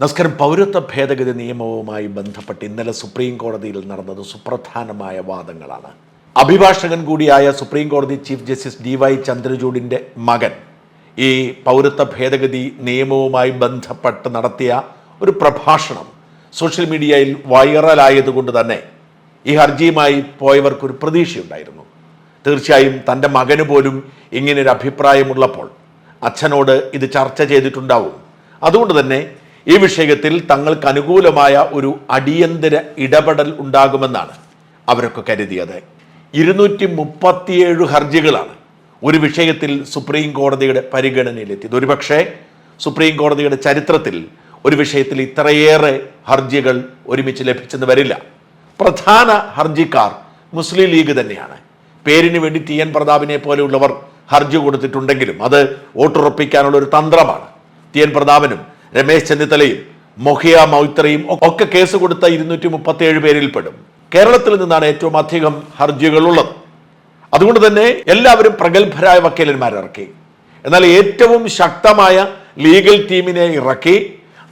നമസ്കാരം പൗരത്വ ഭേദഗതി നിയമവുമായി ബന്ധപ്പെട്ട് ഇന്നലെ സുപ്രീം കോടതിയിൽ നടന്നത് സുപ്രധാനമായ വാദങ്ങളാണ്. അഭിഭാഷകൻ കൂടിയായ സുപ്രീം കോടതി ചീഫ് ജസ്റ്റിസ് ഡി വൈ ചന്ദ്രചൂഡിന്റെ മകൻ ഈ പൗരത്വ ഭേദഗതി നിയമവുമായി ബന്ധപ്പെട്ട് നടത്തിയ ഒരു പ്രഭാഷണം സോഷ്യൽ മീഡിയയിൽ വൈറലായതുകൊണ്ട് തന്നെ ഈ ഹർജിയുമായി പോയവർക്കൊരു പ്രതീക്ഷയുണ്ടായിരുന്നു. തീർച്ചയായും തന്റെ മകന് പോലും ഇങ്ങനൊരു അഭിപ്രായമുള്ളപ്പോൾ അച്ഛനോട് ഇത് ചർച്ച ചെയ്തിട്ടുണ്ടാവും. അതുകൊണ്ട് തന്നെ ഈ വിഷയത്തിൽ തങ്ങൾക്ക് അനുകൂലമായ ഒരു അടിയന്തര ഇടപെടൽ ഉണ്ടാകുമെന്നാണ് അവരൊക്കെ കരുതിയത്. ഇരുന്നൂറ്റി മുപ്പത്തിയേഴ് ഹർജികളാണ് ഒരു വിഷയത്തിൽ സുപ്രീം കോടതിയുടെ പരിഗണനയിലെത്തിയത്. ഒരുപക്ഷെ സുപ്രീം കോടതിയുടെ ചരിത്രത്തിൽ ഒരു വിഷയത്തിൽ ഇത്രയേറെ ഹർജികൾ ഒരുമിച്ച് ലഭിച്ചെന്ന് വരില്ല. പ്രധാന ഹർജിക്കാർ മുസ്ലിം ലീഗ് തന്നെയാണ്. പേരിന് വേണ്ടി ടി എൻ പ്രതാപിനെ പോലെയുള്ളവർ ഹർജി കൊടുത്തിട്ടുണ്ടെങ്കിലും അത് വോട്ടുറപ്പിക്കാനുള്ള ഒരു തന്ത്രമാണ്. ടി എൻ പ്രതാപനും രമേശ് ചെന്നിത്തലയും മൊഹിയ മൗത്രയും ഒക്കെ കേസ് കൊടുത്ത ഇരുന്നൂറ്റി മുപ്പത്തി ഏഴ് പേരിൽ പെടും കേരളത്തിൽ നിന്നാണ് ഏറ്റവും അധികം ഹർജികൾ ഉള്ളത് അതുകൊണ്ട് തന്നെ എല്ലാവരും പ്രഗത്ഭരായ വക്കീലന്മാരെ ഇറക്കി എന്നാൽ ഏറ്റവും ശക്തമായ ലീഗൽ ടീമിനെ ഇറക്കി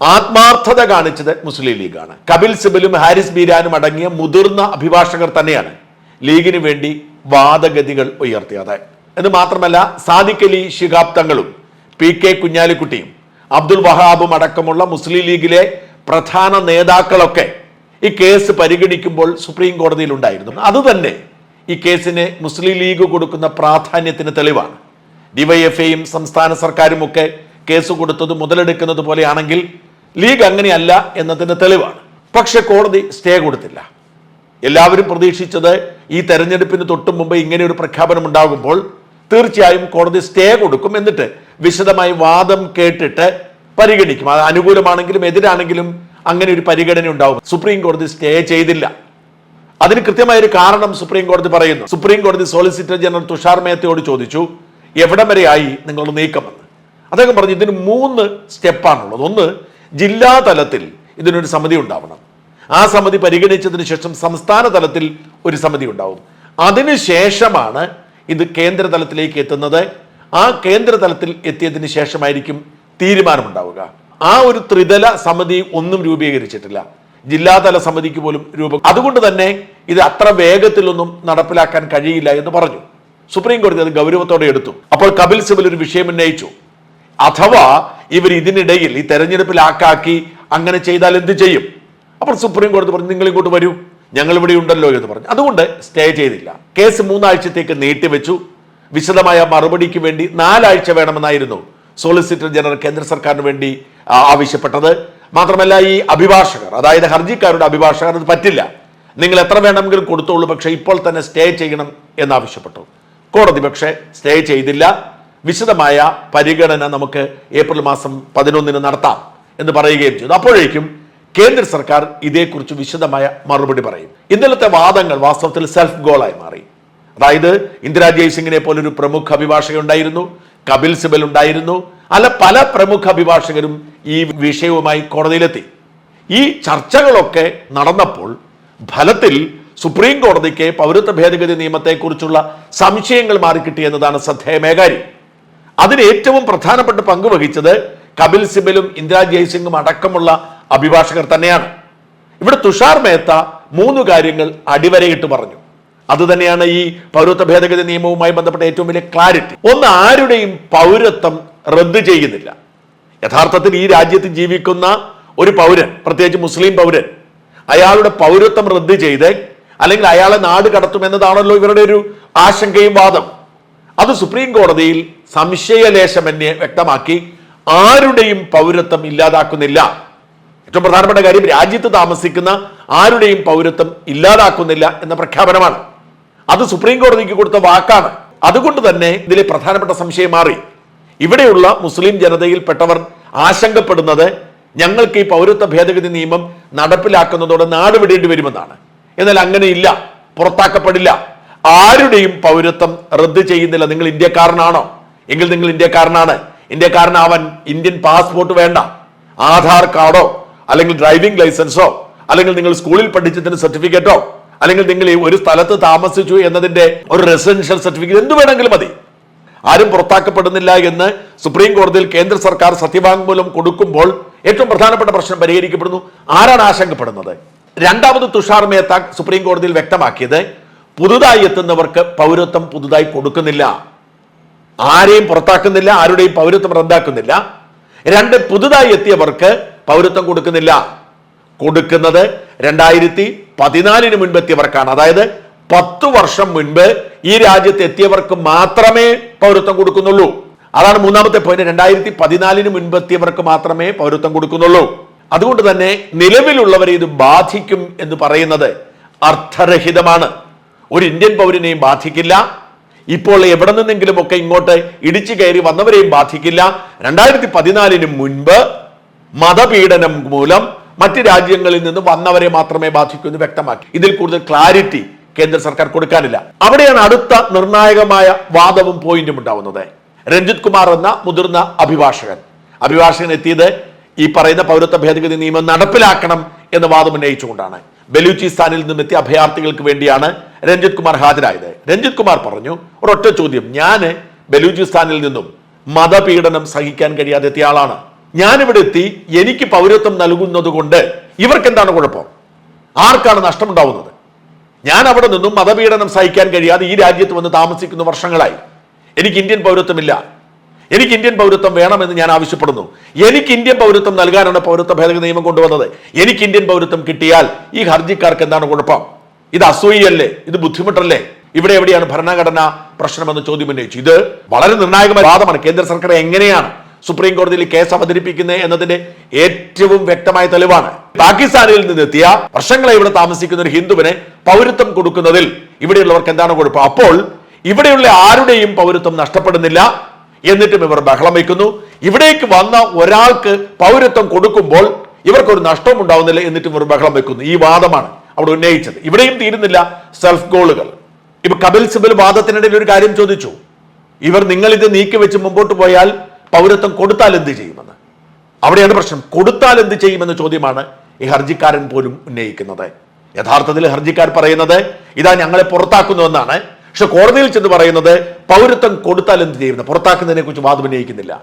ആത്മാർത്ഥത കാണിച്ചത് മുസ്ലിം ലീഗാണ്. കപിൽ സിബലും ഹാരിസ് ബീരാനും അടങ്ങിയ മുതിർന്ന അഭിഭാഷകർ തന്നെയാണ് ലീഗിന് വേണ്ടി വാദഗതികൾ ഉയർത്തിയത്. എന്ന് മാത്രമല്ല സാദിഖലി അലി ശിഹാബ് തങ്ങളും പി കെ കുഞ്ഞാലിക്കുട്ടിയും അബ്ദുൽ വഹാബും അടക്കമുള്ള മുസ്ലിം ലീഗിലെ പ്രധാന നേതാക്കളൊക്കെ ഈ കേസ് പരിഗണിക്കുമ്പോൾ സുപ്രീം കോടതിയിൽ ഉണ്ടായിരുന്നു. അതുതന്നെ ഈ കേസിന് മുസ്ലിം ലീഗ് കൊടുക്കുന്ന പ്രാധാന്യത്തിന് തെളിവാണ്. ഡിവൈഎഫ്ഐയും സംസ്ഥാന സർക്കാരും ഒക്കെ കേസ് കൊടുത്തത് മുതലെടുക്കുന്നത് പോലെയാണെങ്കിൽ ലീഗ് അങ്ങനെയല്ല എന്നതിന് തെളിവാണ്. പക്ഷെ കോടതി സ്റ്റേ കൊടുത്തില്ല. എല്ലാവരും പ്രതീക്ഷിച്ചത് ഈ തെരഞ്ഞെടുപ്പിന് തൊട്ടു മുമ്പ് ഇങ്ങനെ ഒരു പ്രഖ്യാപനം ഉണ്ടാകുമ്പോൾ തീർച്ചയായും കോടതി സ്റ്റേ കൊടുക്കും എന്നിട്ട് വിശദമായി വാദം കേട്ടിട്ട് പരിഗണിക്കും. അത് അനുകൂലമാണെങ്കിലും എതിരാണെങ്കിലും അങ്ങനെ ഒരു പരിഗണന ഉണ്ടാവും. സുപ്രീം കോടതി സ്റ്റേ ചെയ്തില്ല. അതിന് കൃത്യമായ ഒരു കാരണം സുപ്രീം കോടതി പറയുന്നു. സുപ്രീം കോടതി സോളിസിറ്റർ ജനറൽ തുഷാർ മേത്തയോട് ചോദിച്ചു എവിടം ആയി നിങ്ങളുടെ നീക്കമെന്ന്? അദ്ദേഹം പറഞ്ഞു ഇതിന് മൂന്ന് സ്റ്റെപ്പാണുള്ളത്. ഒന്ന് ജില്ലാ തലത്തിൽ ഇതിനൊരു സമിതി ഉണ്ടാവണം. ആ സമിതി പരിഗണിച്ചതിന് ശേഷം സംസ്ഥാന തലത്തിൽ ഒരു സമിതി ഉണ്ടാവും. അതിനുശേഷമാണ് ഇത് കേന്ദ്ര തലത്തിലേക്ക് എത്തുന്നത് ആ കേന്ദ്ര തലത്തിൽ എത്തിയതിന് ശേഷമായിരിക്കും തീരുമാനമുണ്ടാവുക. ആ ഒരു ത്രിതല സമിതി ഒന്നും രൂപീകരിച്ചിട്ടില്ല. ജില്ലാതല സമിതിക്ക് പോലും രൂപം അതുകൊണ്ട് തന്നെ ഇത് അത്ര വേഗത്തിലൊന്നും നടപ്പിലാക്കാൻ കഴിയില്ല എന്ന് പറഞ്ഞു. സുപ്രീം കോടതി അത് ഗൗരവത്തോടെ എടുത്തു. അപ്പോൾ കപിൽ സിബൽ ഒരു വിഷയം ഉന്നയിച്ചു. അഥവാ ഇവർ ഇതിനിടയിൽ ഈ തെരഞ്ഞെടുപ്പിലാക്കാക്കി അങ്ങനെ ചെയ്താൽ എന്ത് ചെയ്യും? അപ്പോൾ സുപ്രീം കോടതി പറഞ്ഞു നിങ്ങൾ ഇങ്ങോട്ട് വരൂ. ഞങ്ങൾ ഇവിടെ ഉണ്ടല്ലോ എന്ന് പറഞ്ഞു. അതുകൊണ്ട് സ്റ്റേ ചെയ്തില്ല. കേസ് മൂന്നാഴ്ചത്തേക്ക് നീട്ടിവെച്ചു. വിശദമായ മറുപടിക്ക് വേണ്ടി നാലാഴ്ച വേണമെന്നായിരുന്നു സോളിസിറ്റർ ജനറൽ കേന്ദ്ര സർക്കാരിന് വേണ്ടി ആവശ്യപ്പെട്ടത്. മാത്രമല്ല ഈ അഭിഭാഷകർ അതായത് ഹർജിക്കാരുടെ അഭിഭാഷകർ അത് പറ്റില്ല. നിങ്ങൾ എത്ര വേണമെങ്കിലും കൊടുത്തോളൂ പക്ഷേ ഇപ്പോൾ തന്നെ സ്റ്റേ ചെയ്യണം എന്നാവശ്യപ്പെട്ടു. കോടതി പക്ഷേ സ്റ്റേ ചെയ്തില്ല. വിശദമായ പരിഗണന നമുക്ക് ഏപ്രിൽ മാസം പതിനൊന്നിന് നടത്താം എന്ന് പറയുകയും ചെയ്തു. അപ്പോഴേക്കും കേന്ദ്ര സർക്കാർ ഇതേക്കുറിച്ച് വിശദമായ മറുപടി പറയും. ഇന്നലത്തെ വാദങ്ങൾ വാസ്തവത്തിൽ സെൽഫ് ഗോളായി മാറി. അതായത് ഇന്ദിരാ ജയ്സിംഗിനെ പോലൊരു പ്രമുഖ അഭിഭാഷക ഉണ്ടായിരുന്നു കപിൽ സിബൽ ഉണ്ടായിരുന്നു. അല്ല പല പ്രമുഖ അഭിഭാഷകരും ഈ വിഷയവുമായി കോടതിയിലെത്തി. ഈ ചർച്ചകളൊക്കെ നടന്നപ്പോൾ ഫലത്തിൽ സുപ്രീം കോടതിക്ക് പൗരത്വ ഭേദഗതി നിയമത്തെക്കുറിച്ചുള്ള സംശയങ്ങൾ മാറിക്കിട്ടിയെന്നതാണ് ശ്രദ്ധേയമായ കാര്യം. അതിന് ഏറ്റവും പ്രധാനപ്പെട്ട പങ്ക് വഹിച്ചത് കപിൽ സിബലും ഇന്ദിരാ ജയ്സിംഗും അടക്കമുള്ള അഭിഭാഷകർ തന്നെയാണ്. ഇവിടെ തുഷാർ മേത്ത മൂന്ന് കാര്യങ്ങൾ അടിവരയിട്ട് പറഞ്ഞു. അത് തന്നെയാണ് ഈ പൗരത്വ ഭേദഗതി നിയമവുമായി ബന്ധപ്പെട്ട ഏറ്റവും വലിയ ക്ലാരിറ്റി ഒന്ന് ആരുടെയും പൗരത്വം റദ്ദ് ചെയ്യുന്നില്ല. യഥാർത്ഥത്തിൽ ഈ രാജ്യത്ത് ജീവിക്കുന്ന ഒരു പൗരൻ പ്രത്യേകിച്ച് മുസ്ലിം പൗരൻ അയാളുടെ പൗരത്വം റദ്ദ് ചെയ്ത് അല്ലെങ്കിൽ അയാളെ നാട് കടത്തുമെന്നതാണല്ലോ ഇവരുടെ ഒരു ആശങ്കയും വാദം. അത് സുപ്രീം കോടതിയിൽ സംശയലേശമന്യെ വ്യക്തമാക്കി ആരുടെയും പൗരത്വം ഇല്ലാതാക്കുന്നില്ല. ഏറ്റവും പ്രധാനപ്പെട്ട കാര്യം രാജ്യത്ത് താമസിക്കുന്ന ആരുടെയും പൗരത്വം ഇല്ലാതാക്കുന്നില്ല എന്ന പ്രഖ്യാപനമാണ്. അത് സുപ്രീം കോടതിക്ക് കൊടുത്ത വാക്കാണ്. അതുകൊണ്ട് തന്നെ ഇതിലെ പ്രധാനപ്പെട്ട സംശയം മാറി. ഇവിടെയുള്ള മുസ്ലിം ജനതയിൽപ്പെട്ടവർ ആശങ്കപ്പെടുന്നത് ഞങ്ങൾക്ക് ഈ പൗരത്വ ഭേദഗതി നിയമം നടപ്പിലാക്കുന്നതോടെ നാട് വിടേണ്ടി വരുമെന്നാണ്. എന്നാൽ അങ്ങനെയില്ല. പുറത്താക്കപ്പെടില്ല. ആരുടെയും പൗരത്വം റദ്ദ് ചെയ്യുന്നില്ല. നിങ്ങൾ ഇന്ത്യക്കാരനാണോ? എങ്കിൽ നിങ്ങൾ ഇന്ത്യക്കാരനാണ്. ഇന്ത്യക്കാരനാവൻ ഇന്ത്യൻ പാസ്പോർട്ട് വേണ്ട. ആധാർ കാർഡോ അല്ലെങ്കിൽ ഡ്രൈവിംഗ് ലൈസൻസോ അല്ലെങ്കിൽ നിങ്ങൾ സ്കൂളിൽ പഠിച്ചതിന് സർട്ടിഫിക്കറ്റോ അല്ലെങ്കിൽ നിങ്ങൾ ഒരു സ്ഥലത്ത് താമസിച്ചു എന്നതിന്റെ ഒരു റെസിഡൻഷ്യൽ സർട്ടിഫിക്കറ്റ് എന്ത് വേണമെങ്കിലും മതി. ആരും പുറത്താക്കപ്പെടുന്നില്ല എന്ന് സുപ്രീം കോടതിയിൽ കേന്ദ്ര സർക്കാർ സത്യവാങ്മൂലം കൊടുക്കുമ്പോൾ ഏറ്റവും പ്രധാനപ്പെട്ട പ്രശ്നം പരിഹരിക്കപ്പെടുന്നു. ആരാണ് ആശങ്കപ്പെടുന്നത്? രണ്ടാമത് തുഷാർ മേത്ത സുപ്രീം കോടതിയിൽ വ്യക്തമാക്കിയത് പുതുതായി എത്തുന്നവർക്ക് പൗരത്വം പുതുതായി കൊടുക്കുന്നില്ല. ആരെയും പുറത്താക്കുന്നില്ല ആരുടെയും പൗരത്വം റദ്ദാക്കുന്നില്ല. രണ്ട് പുതുതായി എത്തിയവർക്ക് പൗരത്വം കൊടുക്കുന്നില്ല. കൊടുക്കുന്നത് രണ്ടായിരത്തി പതിനാലിന് മുൻപ് എത്തിയവർക്കാണ് അതായത് പത്തു വർഷം മുൻപ് ഈ രാജ്യത്ത് എത്തിയവർക്ക് മാത്രമേ പൗരത്വം കൊടുക്കുന്നുള്ളൂ. അതാണ് മൂന്നാമത്തെ പോയിന്റ് രണ്ടായിരത്തി പതിനാലിന് മുൻപ് എത്തിയവർക്ക് മാത്രമേ പൗരത്വം കൊടുക്കുന്നുള്ളൂ. അതുകൊണ്ട് തന്നെ നിലവിലുള്ളവരെ ഇത് ബാധിക്കും എന്ന് പറയുന്നത് അർത്ഥരഹിതമാണ്. ഒരു ഇന്ത്യൻ പൗരനെയും ബാധിക്കില്ല. ഇപ്പോൾ എവിടെ നിന്നെങ്കിലും ഒക്കെ ഇങ്ങോട്ട് ഇടിച്ചു കയറി വന്നവരെയും ബാധിക്കില്ല. രണ്ടായിരത്തി പതിനാലിന് മുൻപ് മതപീഡനം മൂലം മറ്റ് രാജ്യങ്ങളിൽ നിന്ന് വന്നവരെ മാത്രമേ ബാധിക്കൂ എന്ന് വ്യക്തമാക്കി. ഇതിൽ കൂടുതൽ ക്ലാരിറ്റി കേന്ദ്ര സർക്കാർ കൊടുക്കാനില്ല. അവിടെയാണ് അടുത്ത നിർണായകമായ വാദവും പോയിന്റും ഉണ്ടാവുന്നത്. രഞ്ജിത് കുമാർ എന്ന മുതിർന്ന അഭിഭാഷകൻ. അഭിഭാഷകൻ എത്തിയത് ഈ പറയുന്ന പൗരത്വ ഭേദഗതി നിയമം നടപ്പിലാക്കണം എന്ന വാദം ഉന്നയിച്ചുകൊണ്ടാണ്. ബലൂചിസ്ഥാനിൽ നിന്നെത്തിയ അഭയാർത്ഥികൾക്ക് വേണ്ടിയാണ് രഞ്ജിത് കുമാർ ഹാജരായത്. രഞ്ജിത് കുമാർ പറഞ്ഞു ഒരൊറ്റ ചോദ്യം. ഞാൻ ബലൂചിസ്ഥാനിൽ നിന്നും മതപീഡനം സഹിക്കാൻ കഴിയാതെ എത്തിയ ആളാണ്. ഞാനിവിടെ എത്തി എനിക്ക് പൗരത്വം നൽകുന്നത് കൊണ്ട് ഇവർക്ക് എന്താണ് കുഴപ്പം? ആർക്കാണ് നഷ്ടമുണ്ടാവുന്നത്? ഞാൻ അവിടെ നിന്നും മതപീഡനം സഹിക്കാൻ കഴിയാതെ ഈ രാജ്യത്ത് വന്ന് താമസിക്കുന്ന വർഷങ്ങളായി. എനിക്ക് ഇന്ത്യൻ പൗരത്വമില്ല. എനിക്ക് ഇന്ത്യൻ പൗരത്വം വേണമെന്ന് ഞാൻ ആവശ്യപ്പെടുന്നു. എനിക്ക് ഇന്ത്യൻ പൗരത്വം നൽകാനാണ് പൗരത്വ ഭേദഗതി നിയമം കൊണ്ടുവന്നത്. എനിക്ക് ഇന്ത്യൻ പൗരത്വം കിട്ടിയാൽ ഈ ഹർജിക്കാർക്ക് എന്താണ് കുഴപ്പം? ഇത് അസൂയല്ലേ ഇത് ബുദ്ധിമുട്ടല്ലേ? ഇവിടെ എവിടെയാണ് ഭരണഘടനാ പ്രശ്നമെന്ന് ചോദ്യം ഉന്നയിച്ചു. ഇത് വളരെ നിർണായകമായ വാദമാണ്. കേന്ദ്ര സർക്കാർ എങ്ങനെയാണ് സുപ്രീം കോടതിയിൽ കേസ് അവതരിപ്പിക്കുന്നത് എന്നതിന്റെ ഏറ്റവും വ്യക്തമായ തെളിവാണ്. പാകിസ്ഥാനിൽ നിന്നെത്തിയ വർഷങ്ങളെ ഇവിടെ താമസിക്കുന്ന ഒരു ഹിന്ദുവിനെ പൗരത്വം കൊടുക്കുന്നതിൽ ഇവിടെയുള്ളവർക്ക് എന്താണ് കുഴപ്പം? അപ്പോൾ ഇവിടെയുള്ള ആരുടെയും പൗരത്വം നഷ്ടപ്പെടുന്നില്ല എന്നിട്ടും ഇവർ ബഹളം വയ്ക്കുന്നു. ഇവിടേക്ക് വന്ന ഒരാൾക്ക് പൗരത്വം കൊടുക്കുമ്പോൾ ഇവർക്കൊരു നഷ്ടവും ഉണ്ടാവുന്നില്ല എന്നിട്ടും ഇവർ ബഹളം വയ്ക്കുന്നു. ഈ വാദമാണ് അവിടെ ഉന്നയിച്ചത്. ഇവിടെയും തീരുന്നില്ല സെൽഫ് ഗോളുകൾ. ഇപ്പൊ കപിൽ സിബൽ വാദത്തിനിടയിൽ ഒരു കാര്യം ചോദിച്ചു. ഇവർ നിങ്ങൾ ഇത് നീക്കി വെച്ച് മുമ്പോട്ട് പോയാൽ പൗരത്വം കൊടുത്താൽ എന്ത് ചെയ്യുമെന്ന്? അവിടെയാണ് പ്രശ്നം. കൊടുത്താൽ എന്ത് ചെയ്യുമെന്ന ചോദ്യമാണ് ഈ ഹർജിക്കാരൻ പോലും ഉന്നയിക്കുന്നത്. യഥാർത്ഥത്തിൽ ഹർജിക്കാർ പറയുന്നത് ഇതാ ഞങ്ങളെ പുറത്താക്കുന്നുവെന്നാണ് പക്ഷെ കോടതിയിൽ ചെന്ന് പറയുന്നത് പൗരത്വം കൊടുത്താൽ എന്ത് ചെയ്യുന്നത് പുറത്താക്കുന്നതിനെ കുറിച്ച് വാദം ഉന്നയിക്കുന്നില്ല.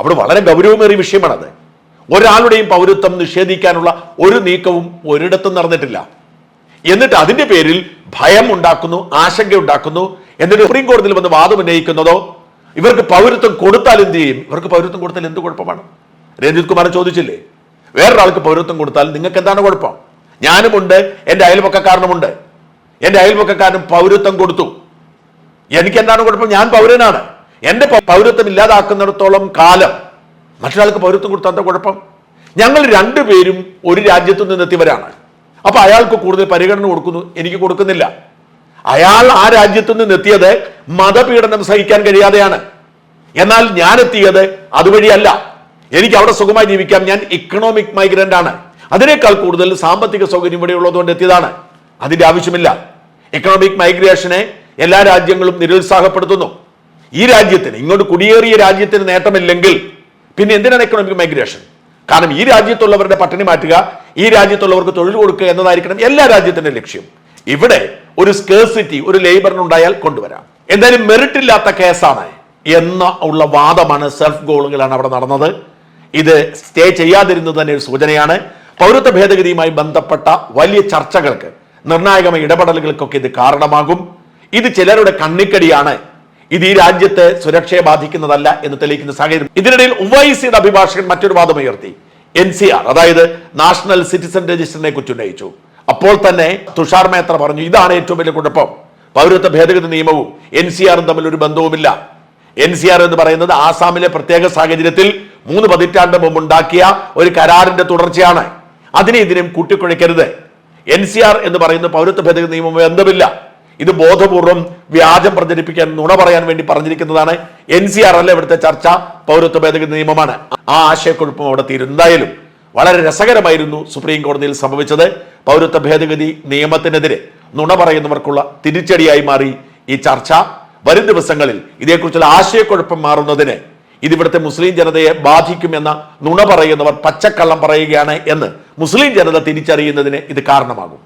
അവിടെ വളരെ ഗൗരവമേറിയ വിഷയമാണത്. ഒരാളുടെയും പൗരത്വം നിഷേധിക്കാനുള്ള ഒരു നീക്കവും ഒരിടത്തും നടന്നിട്ടില്ല. എന്നിട്ട് അതിന്റെ പേരിൽ ഭയം ഉണ്ടാക്കുന്നു ആശങ്ക ഉണ്ടാക്കുന്നു. എന്നിട്ട് സുപ്രീം കോടതിയിൽ വന്ന് വാദം ഉന്നയിക്കുന്നതോ ഇവർക്ക് പൗരത്വം കൊടുത്താൽ എന്ത് ചെയ്യും? ഇവർക്ക് പൗരത്വം കൊടുത്താൽ എന്ത് കുഴപ്പമാണ്? രഞ്ജിത് കുമാർ ചോദിച്ചില്ലേ? വേറൊരാൾക്ക് പൗരത്വം കൊടുത്താൽ നിങ്ങൾക്ക് എന്താണ് കുഴപ്പം? ഞാനുമുണ്ട് എന്റെ അയൽപക്കക്കാരനുമുണ്ട്. എന്റെ അയൽപക്കക്കാരനും പൗരത്വം കൊടുത്തു. എനിക്ക് എന്താണ് കുഴപ്പം? ഞാൻ പൗരനാണ്. എന്റെ പൗരത്വം ഇല്ലാതാക്കുന്നിടത്തോളം കാലം മറ്റൊരാൾക്ക് പൗരത്വം കൊടുത്താൽ എന്താ കുഴപ്പം? ഞങ്ങൾ രണ്ടുപേരും ഒരു രാജ്യത്തു നിന്നെത്തിയവരാണ്. അപ്പൊ അയാൾക്ക് കൂടുതൽ പരിഗണന കൊടുക്കുന്നു എനിക്ക് കൊടുക്കുന്നില്ല. അയാൾ ആ രാജ്യത്തു നിന്ന് എത്തിയത് മതപീഡനം സഹിക്കാൻ കഴിയാതെയാണ്. എന്നാൽ ഞാൻ എത്തിയത് അതുവഴിയല്ല. എനിക്ക് അവിടെ സുഖമായി ജീവിക്കാം. ഞാൻ ഇക്കണോമിക് മൈഗ്രന്റ് ആണ്. അതിനേക്കാൾ കൂടുതൽ സാമ്പത്തിക സൗകര്യം ഇവിടെ ഉള്ളതുകൊണ്ട് എത്തിയതാണ്. അതിന്റെ ആവശ്യമില്ല. ഇക്കണോമിക് മൈഗ്രേഷനെ എല്ലാ രാജ്യങ്ങളും നിരുത്സാഹപ്പെടുത്തുന്നു. ഈ രാജ്യത്തിന് ഇങ്ങോട്ട് കുടിയേറിയ രാജ്യത്തിന് നേട്ടമില്ലെങ്കിൽ പിന്നെ എന്തിനാണ് എക്കണോമിക് മൈഗ്രേഷൻ കാരണം ഈ രാജ്യത്തുള്ളവരുടെ പട്ടിണി മാറ്റുക ഈ രാജ്യത്തുള്ളവർക്ക് തൊഴിൽ കൊടുക്കുക എന്നതായിരിക്കണം എല്ലാ രാജ്യത്തിന്റെ ലക്ഷ്യം. ഇവിടെ ഒരു സ്കേഴ്സിറ്റി ഒരു ലേബറിനുണ്ടായാൽ കൊണ്ടുവരാം. എന്തായാലും മെറിറ്റ് ഇല്ലാത്ത കേസാണ്. എന്ന ഉള്ള വാദമാണ് സെൽഫ് ഗോളുകളാണ് അവിടെ നടന്നത്. ഇത് സ്റ്റേ ചെയ്യാതിരുന്നത് തന്നെ ഒരു സൂചനയാണ്. പൗരത്വ ഭേദഗതിയുമായി ബന്ധപ്പെട്ട വലിയ ചർച്ചകൾക്ക് നിർണായകമായ ഇടപെടലുകൾക്കൊക്കെ ഇത് കാരണമാകും. ഇത് ചിലരുടെ കണ്ണിക്കടിയാണ്. ഇത് ഈ രാജ്യത്തെ സുരക്ഷയെ ബാധിക്കുന്നതല്ല എന്ന് തെളിയിക്കുന്ന സാഹചര്യം. ഇതിനിടയിൽ ഉവൈസിയുടെ അഭിഭാഷകൻ മറ്റൊരു വാദം ഉയർത്തി. എൻ സി ആർ അതായത് നാഷണൽ സിറ്റിസൺ രജിസ്റ്ററിനെ കുറിച്ച് ഉന്നയിച്ചു. അപ്പോൾ തന്നെ തുഷാർ മേത്ര പറഞ്ഞു ഇതാണ് ഏറ്റവും വലിയ കുഴപ്പം. പൗരത്വ ഭേദഗതി നിയമവും എൻ സി ആറും തമ്മിൽ ഒരു ബന്ധവുമില്ല. എൻ സി ആർ എന്ന് പറയുന്നത് ആസാമിലെ പ്രത്യേക സാഹചര്യത്തിൽ മൂന്ന് പതിറ്റാണ്ട് മുമ്പ് ഉണ്ടാക്കിയ ഒരു കരാറിന്റെ തുടർച്ചയാണ്. അതിനെ ഇതിനും കൂട്ടിക്കുഴയ്ക്കരുത്. എൻ സി ആർ എന്ന് പറയുന്ന പൗരത്വ ഭേദഗതി നിയമം ബന്ധമില്ല. ഇത് ബോധപൂർവം വ്യാജം പ്രചരിപ്പിക്കാൻ നുണ പറയാൻ വേണ്ടി പറഞ്ഞിരിക്കുന്നതാണ് എൻ സി ആർ അല്ല ഇവിടുത്തെ ചർച്ച? പൗരത്വ ഭേദഗതി നിയമമാണ്. ആ ആശയക്കുഴപ്പം അവിടെ തീരും. എന്തായാലും വളരെ രസകരമായിരുന്നു സുപ്രീം കോടതിയിൽ സംഭവിച്ചത്. പൗരത്വ ഭേദഗതി നിയമത്തിനെതിരെ നുണ പറയുന്നവർക്കുള്ള തിരിച്ചടിയായി മാറി ഈ ചർച്ച. വരും ദിവസങ്ങളിൽ ഇതേക്കുറിച്ചുള്ള ആശയക്കുഴപ്പം മാറുന്നതിന് ഇതിവിടുത്തെ മുസ്ലിം ജനതയെ ബാധിക്കുമെന്ന നുണ പറയുന്നവർ പച്ചക്കള്ളം പറയുകയാണ് എന്ന് മുസ്ലിം ജനത തിരിച്ചറിയുന്നതിന് ഇത് കാരണമാകും.